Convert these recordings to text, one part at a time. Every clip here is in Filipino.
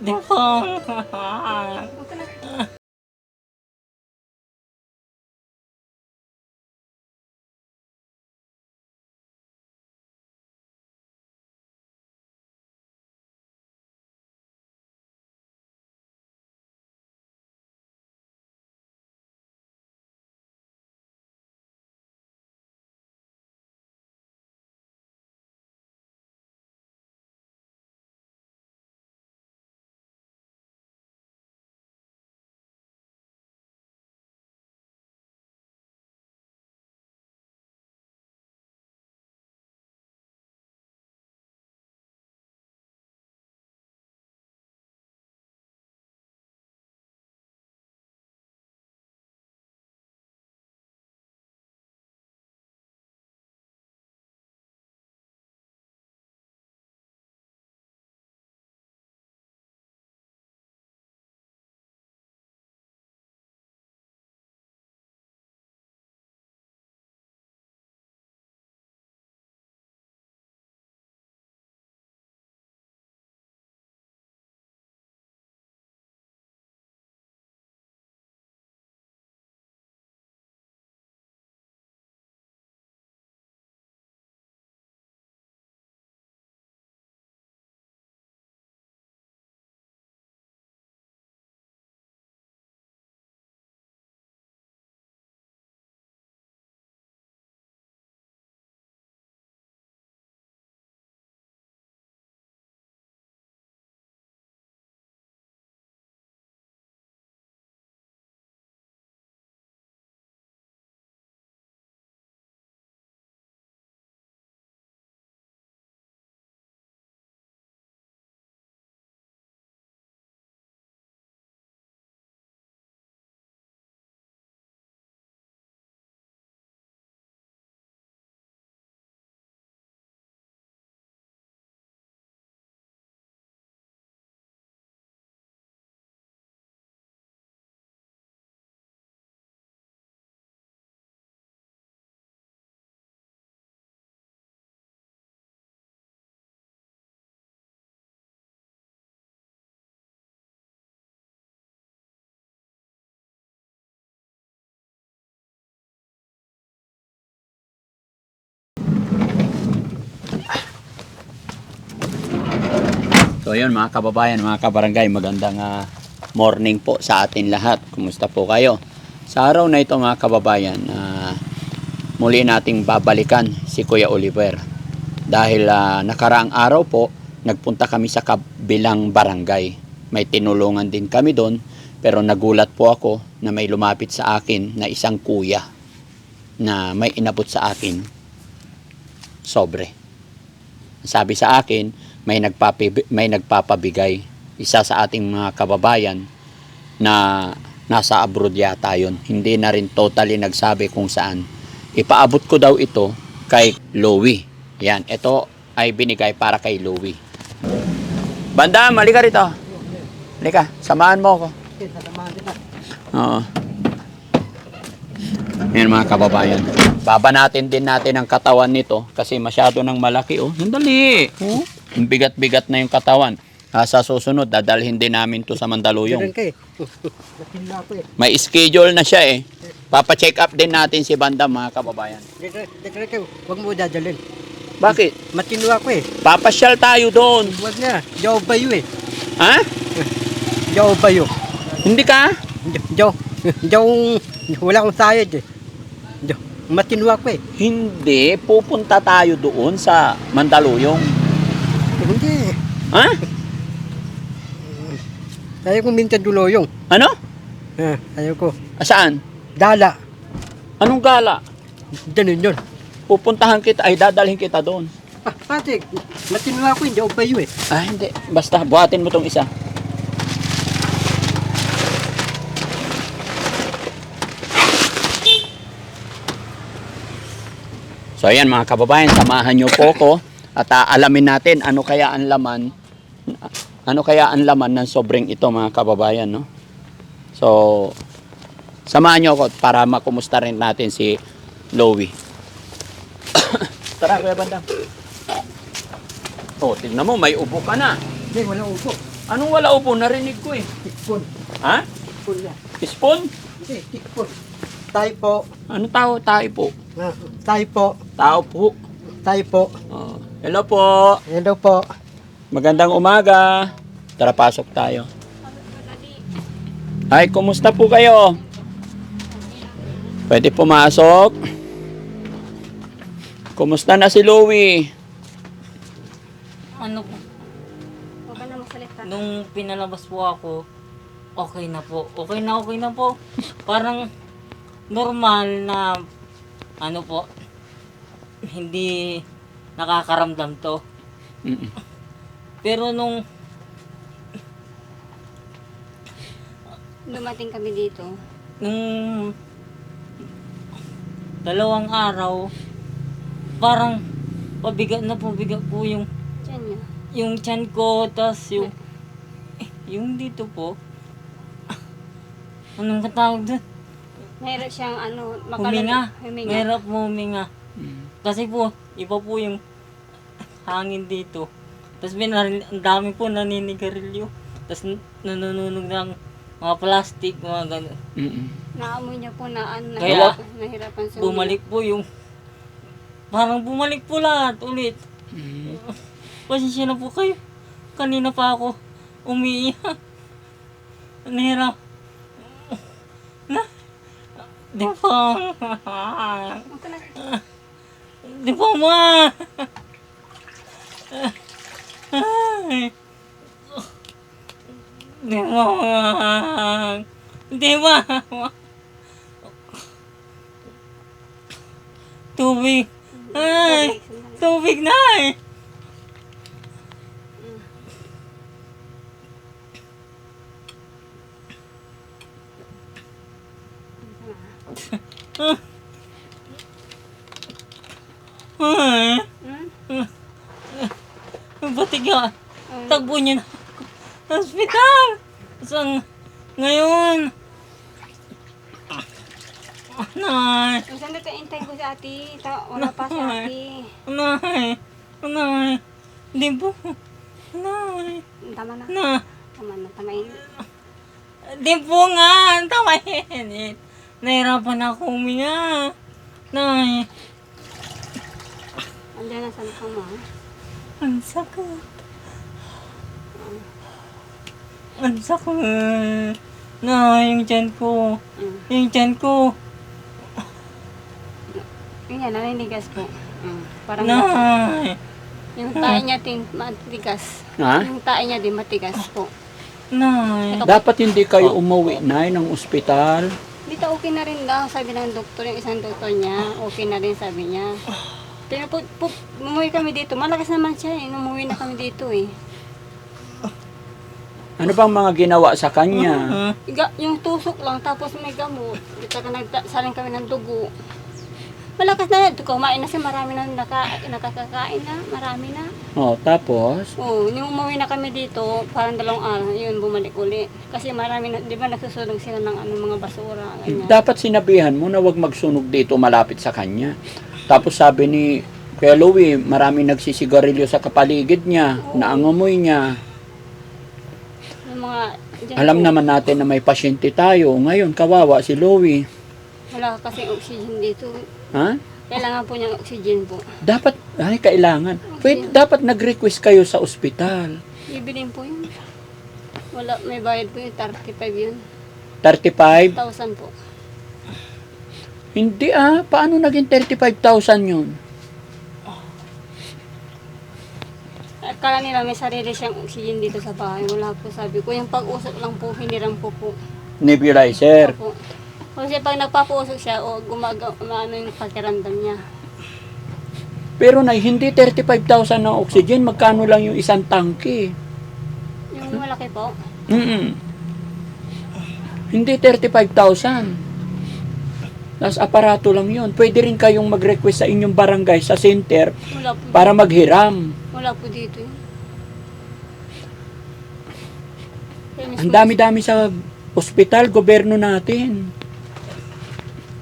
Nicole! So yun mga kababayan, mga kabarangay, magandang ah, morning po sa atin lahat. Kumusta po kayo? Sa araw na ito mga kababayan, ah, muli nating babalikan si Kuya Oliver. Dahil ah, nakaraang araw po, nagpunta kami sa kabilang barangay. May tinulungan din kami doon, pero nagulat po ako na may lumapit sa akin na isang kuya na may inabot sa akin sobre. Sabi sa akin, may nagpapi, may nagpapabigay isa sa ating mga kababayan na nasa abroad yata yun. Hindi na rin totally nagsabi kung saan. Ipaabot ko daw ito kay Louie. Yan, ito ay binigay para kay Louie. Banda, malika rito. Halika, samahan mo ako. Oo. Yan mga kababayan. Babanatin din natin ang katawan nito kasi masyado nang malaki oh. Sandali. Oh. Bigat-bigat na yung katawan. Ah, sa susunod, dadalhin din namin to sa Mandaluyong. eh. May schedule na siya eh. Papa-check up din natin si Banda mga kababayan. Dekre kay, wag mo dadalhin. Bakit? Matino ako eh. Papasyal tayo doon. Wag na. Jaw bayo eh. Ha? Jaw bayo. Hindi ka? Jaw. Jaw. Wala akong sayad eh. Jaw. Matino ako eh. Hindi. Pupunta tayo doon sa Mandaluyong. Hindi. Ha? Ayaw ko minsan duloyong. Ano? Ah, ayaw ko. Saan? Dala. Anong gala? Ganun yun. Pupuntahan kita, ay dadalhin kita doon. Ah, pati. Matino ako eh. Jaw bayo eh. Ah, hindi. Basta, buhatin mo tong isa. So ayan mga kababayan, samahan nyo po ko at ah, alamin natin ano kaya ang laman ano kaya ang laman ng sobrang ito mga kababayan no. So samahan nyo ako para makumusta rin natin si Louie. Tara Kuya Bandang. Oh, tignan mo may ubo ka na. Hindi, wala upo. Anong wala upo? Narinig ko eh. Tikpon. Ha? Tikpon yan. Spoon? Hindi, tikpon. Tayo po. Ano tao? Tayo po. Ah, tayo po. Tao po. Tayo po. Oh. Hello po. Hello po. Magandang umaga. Tara, pasok tayo. Ay, kumusta po kayo? Pwede pumasok? Kumusta na si Louie? ano po, Huwag na magsalita. nung pinalabas po ako, okay na po. Okay na, okay na po. Parang normal na, ano po, hindi nakakaramdam to. Mm. Pero nung, Dumating kami dito. nung dalawang araw, parang pabigat na pabigat po yung Diyan niya. yung chan ko, tas yung eh, yung dito po. Anong katawag doon? Mahirap siyang ano, Huminga. Huminga. Mahirap mo huminga. Mm. Kasi po, iba po yung hangin dito. Tapos may narin- ang dami po naninigarilyo. Tapos nanununog ng mga plastic, mga gano'n. Mm-mm. Naamoy niya po na ano, Kaya, nahirapan, nahirapan siya. Bumalik po yung... Parang bumalik po lahat ulit. Mm. Pasensya na po kayo. Kanina pa ako umiiyak. Nahirap. Na? Di pa. Di pa ma. Ay. Di ba ma. Di ba? Tubig. Ay. Tubig na eh. Ay. Ka? Ay, Tagbo niyo na ako. Hospital! Saan? Ngayon? Nay! Minsan dito intay ko si ate. Ta- wala pa si ate. Nay! Nay! Hindi po. Nay! Tama na. Na! Tama na. Tamain. Di po nga! Ang tamahin! Nahirapan ako huminga. Nay! Andiyan na sa ka mo. Ang sakit. Ang sakit. Nay, yung tiyan ko. Mm. Yung tiyan ko. Yan, naninigas po. Mm. Parang Nay! yung tae niya din matigas. Ha? Yung tae niya din matigas po. Nay! Dapat hindi kayo umuwi na ng ospital. Dito okay na rin daw, sabi ng doktor, yung isang doktor niya, okay na rin sabi niya. Po, umuwi kami dito, malakas naman siya eh, umuwi na kami dito eh. Ano bang mga ginawa sa kanya? Iga, yung tusok lang, tapos may gamot, dito ka nagsaling kami ng dugo. Malakas na, ito kumain na siya, marami na naka, nakakakain na, marami na. Oh, tapos? Oo, yung umuwi na kami dito, parang dalawang araw, yun, bumalik uli. Kasi marami na, di ba nagsusunog sila ng ano, mga basura, ganyan. Dapat sinabihan mo na wag magsunog dito malapit sa kanya. Tapos sabi ni Kuya Louie, marami nagsisigarilyo sa kapaligid niya, naangamoy niya. Yung mga, dyan Alam po, naman natin na may pasyente tayo. Ngayon, kawawa si Louie. Wala kasi oxygen dito. Ha? Kailangan po niyang oxygen po. Dapat, ay, kailangan. Pwede, dapat nag-request kayo sa ospital. Bibilin po yun. Wala, may bayad po yun, 35 yun. 35? 1,000 po. Hindi ah. Paano naging 35,000 yun? Akala nila may sarili siyang oxygen dito sa bahay. Wala po sabi ko. Yung pag-usok lang po, hiniram ko po. Nebulizer. po. Kasi pag nagpapausok siya, o gumaga, ano yung pakiramdam niya. Pero na hindi 35,000 na oxygen, magkano lang yung isang tangke? Yung malaki po, Mm Hindi 35,000. Tapos aparato lang yun. Pwede rin kayong mag-request sa inyong barangay sa center wala po, para maghiram. wala po dito yun. Kaya mismo- Ang dami-dami sa ospital, gobyerno natin.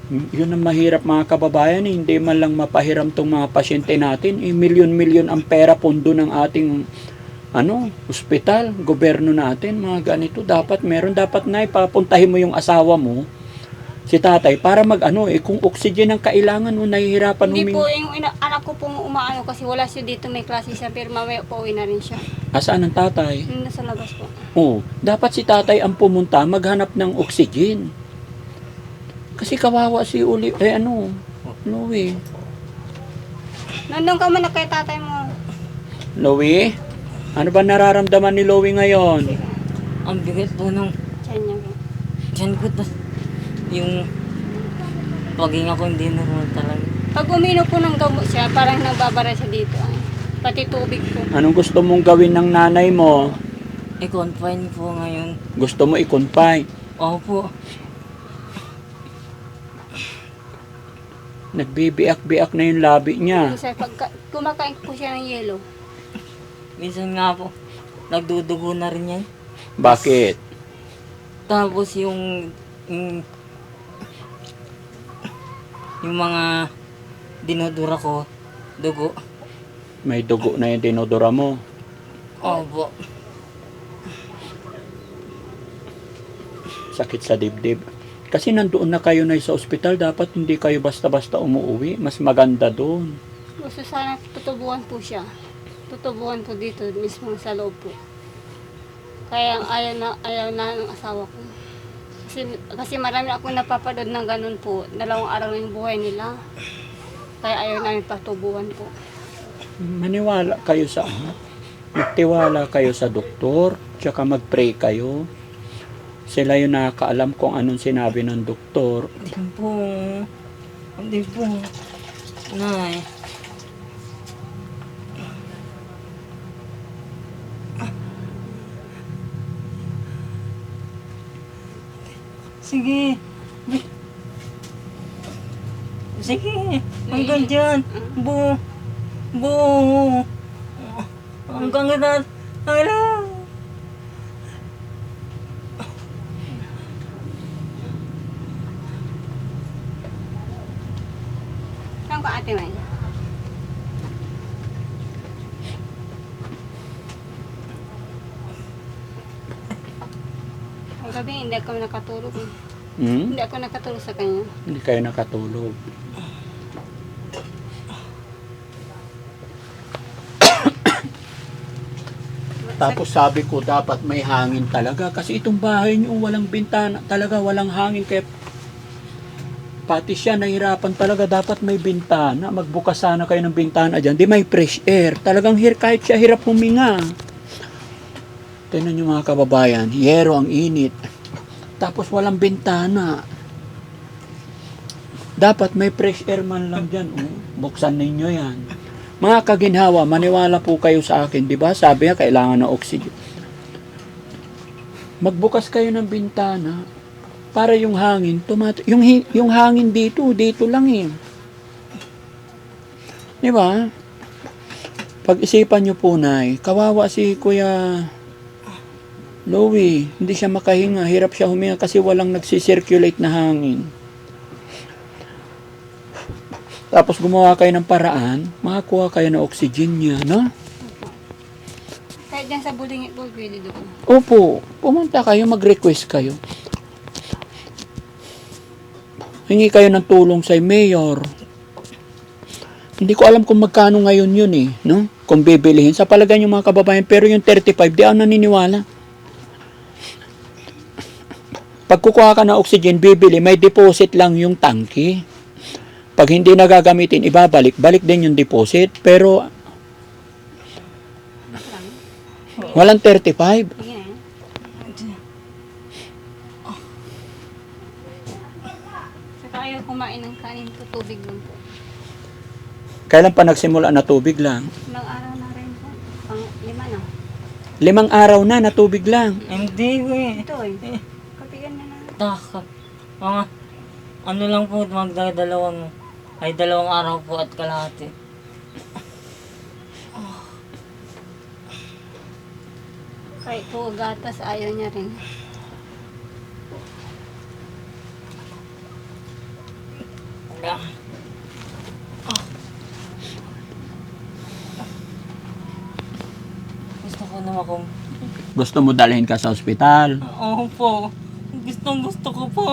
Yun ang mahirap mga kababayan, eh. hindi man lang mapahiram tong mga pasyente natin. Eh, milyon-milyon ang pera pondo ng ating ano, ospital, gobyerno natin, mga ganito. Dapat meron, dapat nga ipapuntahin mo yung asawa mo, si tatay, para mag ano, eh, kung oxygen ang kailangan mo, nahihirapan Hindi humingi. po, yung ina- anak ko pong umaano kasi wala siya dito, may klase siya, pero mamaya pauwi na rin siya. Asaan ang tatay? Yung nasa labas po. Oh, dapat si tatay ang pumunta, maghanap ng oxygen. Kasi kawawa si Uli, eh ano, Louie. Nandun ka man na kay tatay mo. Louie, ano ba nararamdaman ni Louie ngayon? Ang bigat po nung Diyan niya po. Diyan ko tas yung paghinga ko hindi normal talaga. Pag uminom po ng gamot siya, parang nagbabara siya dito. Ay. Pati tubig po. Anong gusto mong gawin ng nanay mo? I-confine po ngayon. Gusto mo i-confine? Opo. Nagbibiak-biak na yung labi niya. Kasi pag kumakain po siya ng yelo, Minsan nga po, nagdudugo na rin yan. Bakit? Tapos yung, yung, yung mga dinudura ko, dugo. May dugo na yung dinodora mo. Opo. Sakit sa dibdib. Kasi nandoon na kayo na sa ospital, dapat hindi kayo basta-basta umuwi. Mas maganda doon. gusto sana tutubuan po siya. Tutubuan po dito, mismo sa loob po. Kaya ayaw na, ayaw na ng asawa ko. Kasi, kasi marami akong napapanood ng ganun po. Dalawang araw yung buhay nila. Kaya ayaw namin patubuan po. Maniwala kayo sa Magtiwala kayo sa doktor, tsaka mag-pray kayo. Sila yung nakakaalam kung anong sinabi ng doktor. Hindi po. Hindi po. Nay. Sige. Sige. Hanggang dyan. Bu. Bu. Hanggang dyan. Hala. Saan ko ate May? Ang gabi, hindi ako nakatulog. eh. Hmm? Hindi ako nakatulog sa kanya. Hindi kayo nakatulog. Tapos sabi ko dapat may hangin talaga kasi itong bahay niyo walang bintana talaga walang hangin kaya pati siya nahirapan talaga dapat may bintana magbukas sana kayo ng bintana diyan di may fresh air talagang hir kahit siya hirap huminga Tingnan niyo mga kababayan yero ang init tapos walang bintana dapat may fresh air man lang dyan. Oh. Buksan ninyo yan. Mga kaginhawa, maniwala po kayo sa akin. di ba Sabi nga, kailangan ng oxygen. Magbukas kayo ng bintana para yung hangin, tumat yung, yung hangin dito, dito lang eh. Di ba? Pag-isipan nyo po, Nay, kawawa si Kuya Louie. Hindi siya makahinga. Hirap siya huminga kasi walang nagsisirculate na hangin. Tapos gumawa kayo ng paraan, makakuha kayo ng oxygen niya, no? Kahit dyan sa bulingit po, pwede doon. Opo, pumunta kayo, mag-request kayo. Hingi kayo ng tulong sa mayor. Hindi ko alam kung magkano ngayon yun eh, no? Kung bibilihin. Sa palagay niyo mga kababayan, pero yung 35, di ako naniniwala. Pag kukuha ka ng oxygen, bibili, may deposit lang yung tangke. Pag hindi nagagamitin, ibabalik. Balik din yung deposit. Pero, walang 35. Sige eh. Saka ayaw kumain ng kanin po, tubig lang po. Kailan pa nagsimula na tubig lang? Ilang araw na rin po. Pang lima na. Limang araw na na tubig lang. Hindi eh. Ito eh. Kapigan na na. Takot. Mga ano lang po, magdadalawang, ay dalawang araw po at kalahati. Kahit po gatas, ayaw niya rin. Ah. Gusto ko ano ako. Gusto mo dalhin ka sa ospital. Oo po. Gustong gusto ko po.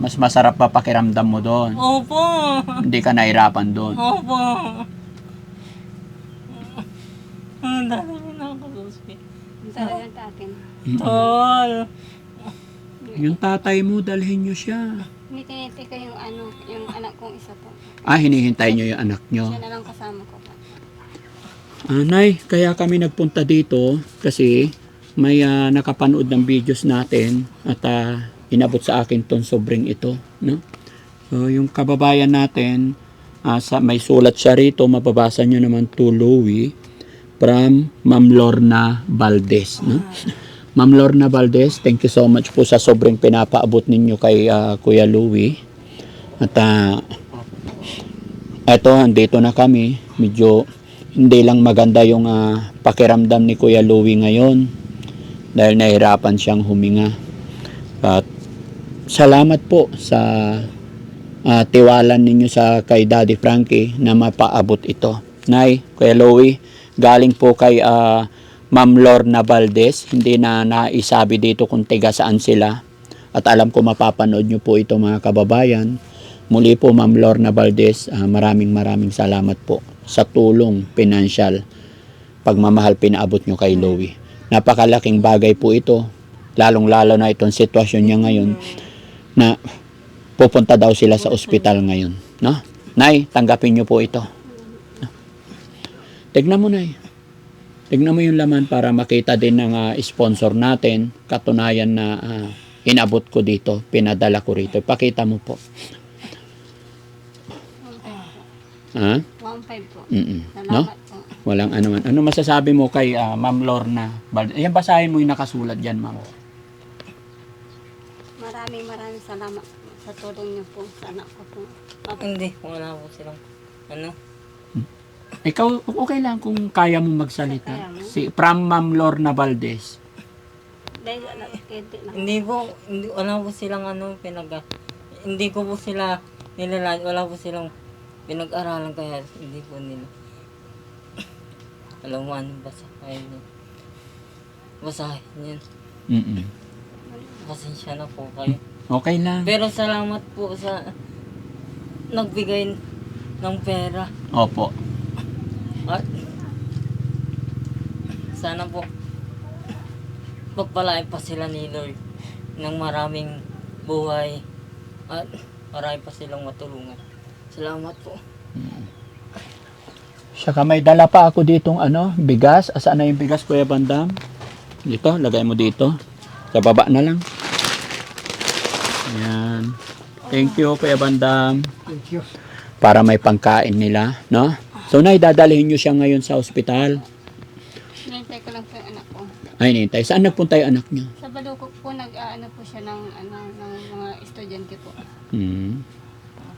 Mas masarap pa pakiramdam mo doon. Opo. Hindi ka nahirapan doon. Opo. Ang dami na ako ospital. Talagang sa akin. Tol. Yung tatay mo, dalhin nyo siya. Hindi tiniti ko yung ano, yung anak kong isa po. Ah, hinihintay nyo yung anak nyo. Siya na lang kasama ko po. Anay, kaya kami nagpunta dito kasi may ah, nakapanood ng videos natin at ah, inabot sa akin tong sobrang ito, no? So, yung kababayan natin, ah, sa, may sulat siya rito, mababasa nyo naman to Louie from Ma'am Lorna Valdez, no? Ma'am Lorna Valdez, thank you so much po sa sobrang pinapaabot ninyo kay ah, Kuya Louie. At ah, eto, andito na kami. Medyo hindi lang maganda yung ah, pakiramdam ni Kuya Louie ngayon dahil nahirapan siyang huminga. At salamat po sa ah, tiwala ninyo sa kay Daddy Frankie na mapaabot ito. Nay, Kuya Louie, galing po kay ah, Ma'am Lorna Valdez. Hindi na naisabi dito kung tiga saan sila. At alam ko mapapanood nyo po ito mga kababayan. Muli po Ma'am Lorna Valdez, ah, maraming maraming salamat po sa tulong pinansyal pagmamahal pinaabot nyo kay Louie. Napakalaking bagay po ito, lalong-lalo na itong sitwasyon niya ngayon na pupunta daw sila sa ospital ngayon. No? Nay, tanggapin nyo po ito. No? Tignan mo, Nay. Tignan mo yung laman para makita din ng ah, sponsor natin, katunayan na ah, inabot ko dito, pinadala ko rito. Pakita mo po. Ha? 1.5 po. Mm-mm. No? Salamat. Walang ano man. Ano masasabi mo kay ah, Ma'am Lorna? Valdez? Ayan, basahin mo yung nakasulat dyan, Ma'am. Maraming maraming salamat po sa tulong niyo po sa anak ko po. Opo. Hindi, wala po silang ano. Ikaw, okay lang kung kaya mo magsalita. Kaya mo. Si, from Ma'am Lorna Valdez. Dahil kente na. Hindi po, hindi, wala po silang ano, pinag... Hindi ko po sila nilala, wala po silang pinag-aralan kaya hindi po nila. Alam mo ano, basa kayo niya. Basahin yan. Mm-mm. Pasensya na po kayo. Okay lang. Pero salamat po sa nagbigay ng pera. Opo. At sana po pagpalain pa sila ni Lord ng maraming buhay at marami pa silang matulungan. Salamat po. Saka may dala pa ako ditong ano, bigas. Asaan na yung bigas, Kuya Bandam? Dito, lagay mo dito. Sa baba na lang. Ayan. Thank you, Kuya Bandam. Thank you. Para may pangkain nila, no? So, nay, dadalhin nyo siya ngayon sa ospital. Hinintay ko lang po yung anak ko. Ay, nintay. Saan nagpunta yung anak nyo? Sa Balukok po, nag-ano po siya ng, ano, ng mga estudyante po. Hmm.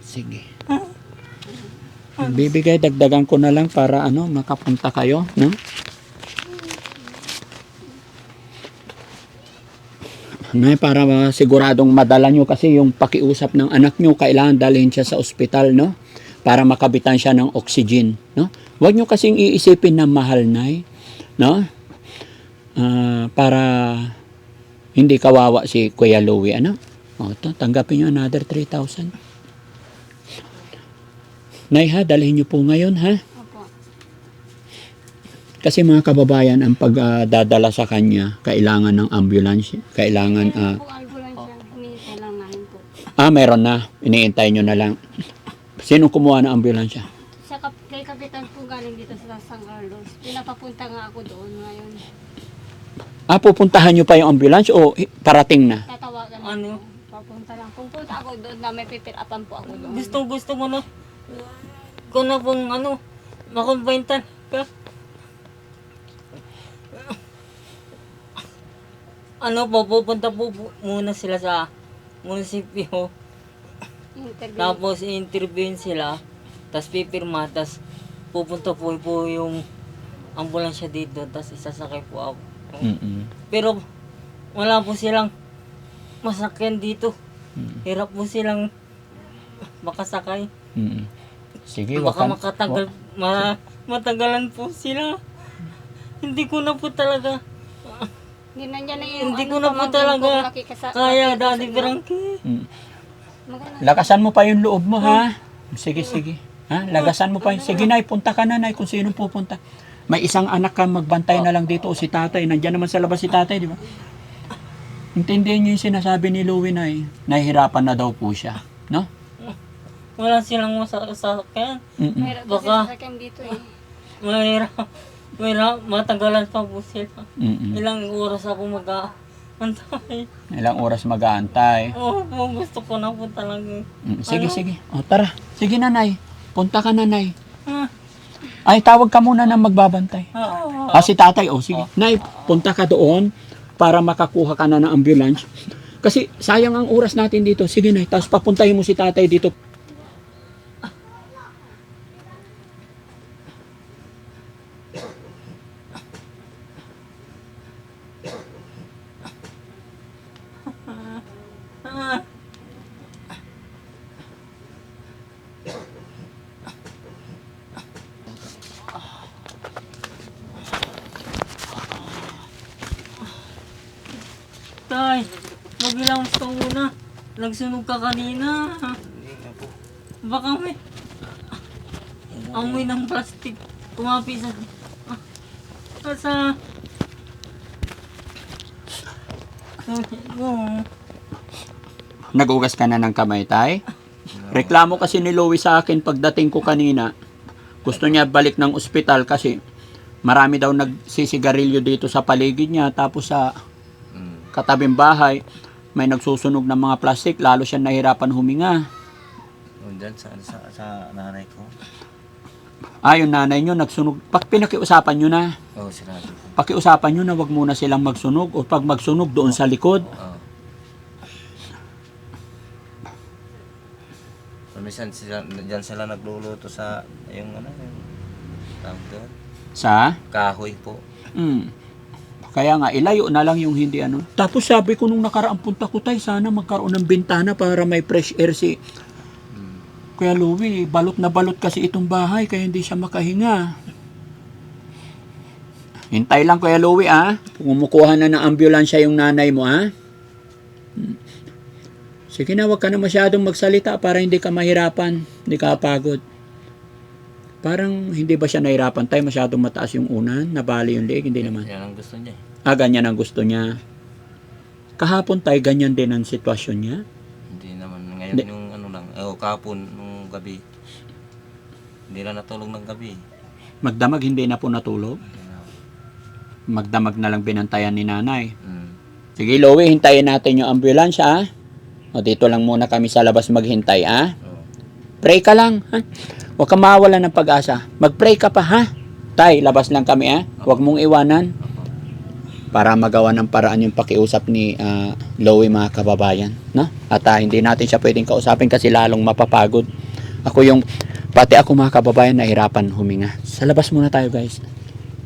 Sige. Bibigay, dagdagan ko na lang para ano, makapunta kayo, no? Nay, para uh, siguradong madala nyo kasi yung pakiusap ng anak nyo, kailangan dalhin siya sa ospital, no? Para makabitan siya ng oxygen, no? Huwag nyo kasing iisipin na mahal, Nay, no? Ah, para hindi kawawa si Kuya Louie, ano? O, to, tanggapin nyo another 3,000. Nay ha, dalhin nyo po ngayon ha. Opo. Kasi mga kababayan, ang pagdadala sa kanya, kailangan ng ambulance. Kailangan, ah, Kung ambulansya, hinihintay lang namin po. ah, meron na. Iniintay nyo na lang. Sino kumuha ng ambulansya? Sa kap kay Kapitan po galing dito sa San Carlos. Pinapapunta nga ako doon ngayon. Ah, pupuntahan nyo pa yung ambulance o parating na? Tatawagan Ano? Papunta lang. Kung punta ako doon na may pipirapan po ako doon. Gusto gusto ko na ko na pong ano makumbintan ka. Ano po, pupunta po po muna sila sa munisipyo. Interview. Tapos i-interviewin sila, tapos pipirma, tapos pupunta po po yung ambulansya dito, tapos isasakay po ako. Mm-mm. Pero wala po silang masakyan dito. Mm. Hirap po silang makasakay. Mm-mm. Sige, Baka ka- makatagal, ma, matagalan po sila. hindi ko na po talaga Hindi na niya na yung Hindi ano, ko na po pamangkin talaga ko nakikasa- kaya nakikita Daddy Frankie. Mm. Maganda. Lakasan mo pa yung loob mo, ha? Sige, sige. Ha? Lagasan mo pa. Sige, Nay, punta ka na, Nay, kung sino pupunta. May isang anak ka, magbantay na lang dito o si tatay. Nandiyan naman sa labas si tatay, di ba? Intindihin niyo yung sinasabi ni Louie, Nay. Nahihirapan na daw po siya. No? Wala silang masasakyan. Mm-mm. Mahirap kasi Baka- sasakyan dito eh. Mahirap. Mahirap. Matagalan pa po sila. Mm-mm. Ilang oras ako mag-aantay. Ilang oras mag-aantay. Oo po, gusto ko na po talaga. Mm, Sige, Ano? sige. O, tara. Sige, nanay. Punta ka, nanay. Ah, Ay, tawag ka muna ng magbabantay. ah, Ah, si tatay, oh, sige. Nay, punta ka doon para makakuha ka na ng ambulance. Kasi sayang ang oras natin dito. Sige, Nay, tapos papuntahin mo si tatay dito. ah. Tay, mag-ilang ka muna. Nagsunog ka kanina. Baka may amoy ng plastic kumapi sa... Ah, sa... Nagugas ka na ng kamay, tay? Reklamo kasi ni Louie sa akin pagdating ko kanina. Gusto niya balik ng ospital kasi marami daw nagsisigarilyo dito sa paligid niya. Tapos sa katabing bahay, may nagsusunog ng mga plastic. Lalo siya nahirapan huminga. Oh, dyan sa, sa, sa nanay ko. Ah, yung nanay nyo nagsunog. Pag pinakiusapan nyo na, Oo, oh, sinabi ko. pakiusapan nyo na wag muna silang magsunog o pag magsunog doon sa likod. Oo. Minsan sila, dyan sila nagluluto sa, yung ano, yung, tawag doon, Sa? kahoy po. Mm. Kaya nga, ilayo na lang yung hindi ano. Tapos sabi ko nung nakaraang punta ko tayo, sana magkaroon ng bintana para may fresh air si... Kuya Louie, balot na balot kasi itong bahay, kaya hindi siya makahinga. Hintay lang Kuya Louie ah. Kumukuha na ng ambulansya yung nanay mo ah. Sige na, wag ka na masyadong magsalita para hindi ka mahirapan, hindi ka pagod. Parang hindi ba siya nahirapan tayo masyadong mataas yung unan, nabali yung leeg, hindi naman. Yan ang gusto niya. Ah, ganyan ang gusto niya. Kahapon tayo, ganyan din ang sitwasyon niya. Hindi naman, ngayon Hindi. yung ano lang, oh, kapon, nung gabi. Hindi na natulog ng gabi. Magdamag, hindi na po natulog. Magdamag na lang binantayan ni nanay. Mm. Sige, Louie, hintayin natin yung ambulansya, ah. O, dito lang muna kami sa labas maghintay, ah. Oo. Pray ka lang, ha? Huwag ka mawala ng pag-asa. Mag-pray ka pa, ha? Tay, labas lang kami, ha? Huwag mong iwanan. Para magawa ng paraan yung pakiusap ni ah, Louie, mga kababayan. No? At ah, hindi natin siya pwedeng kausapin kasi lalong mapapagod. Ako yung, pati ako mga kababayan, nahirapan huminga. Sa labas muna tayo, guys.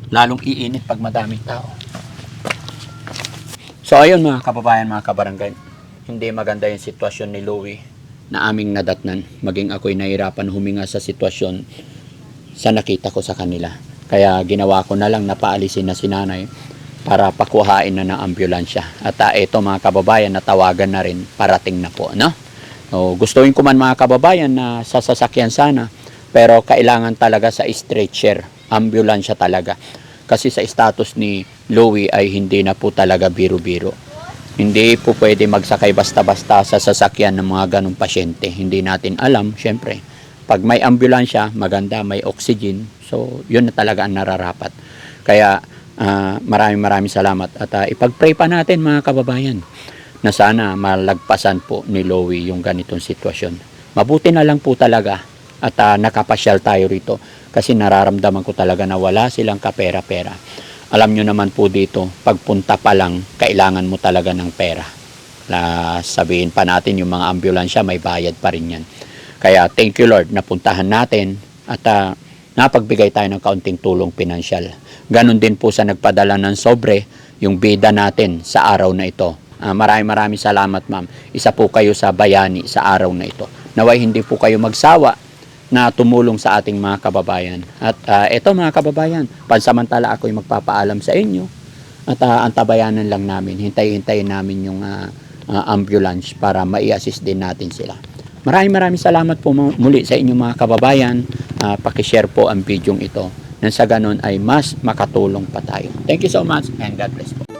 Lalong iinit pag madaming tao. So ayun mga kababayan, mga kabarangay, hindi maganda yung sitwasyon ni Louie na aming nadatnan. Maging ako'y nahirapan huminga sa sitwasyon sa nakita ko sa kanila. Kaya ginawa ko na lang na paalisin na si nanay para pakuhain na ng ambulansya. At uh, ito mga kababayan, natawagan na rin, parating na po. No? So, gustuin ko man mga kababayan na sa sasakyan sana, pero kailangan talaga sa stretcher, ambulansya talaga. Kasi sa status ni Louie ay hindi na po talaga biro-biro. Hindi po pwede magsakay basta-basta sa sasakyan ng mga ganong pasyente. Hindi natin alam, syempre. Pag may ambulansya, maganda, may oxygen. So, yun na talaga ang nararapat. Kaya, ah, maraming maraming salamat. At ah, ipag-pray pa natin mga kababayan na sana malagpasan po ni Louie yung ganitong sitwasyon. Mabuti na lang po talaga at ah, nakapasyal tayo rito kasi nararamdaman ko talaga na wala silang kapera-pera. Alam nyo naman po dito, pagpunta pa lang, kailangan mo talaga ng pera. La, sabihin pa natin yung mga ambulansya, may bayad pa rin yan. Kaya thank you Lord, napuntahan natin at ah, napagbigay tayo ng kaunting tulong pinansyal. Ganon din po sa nagpadala ng sobre, yung bida natin sa araw na ito. Ah, maraming maraming salamat ma'am. Isa po kayo sa bayani sa araw na ito. Naway hindi po kayo magsawa na tumulong sa ating mga kababayan. At ah, ito mga kababayan, pansamantala ako ay magpapaalam sa inyo. At ah, antabayanan lang namin, hintay-hintayin namin yung ah, ah, ambulance para mai-assist din natin sila. Maraming maraming salamat po mu- muli sa inyong mga kababayan. Ah, pakishare po ang video ito. Nang sa ganun ay mas makatulong pa tayo. Thank you so much and God bless po.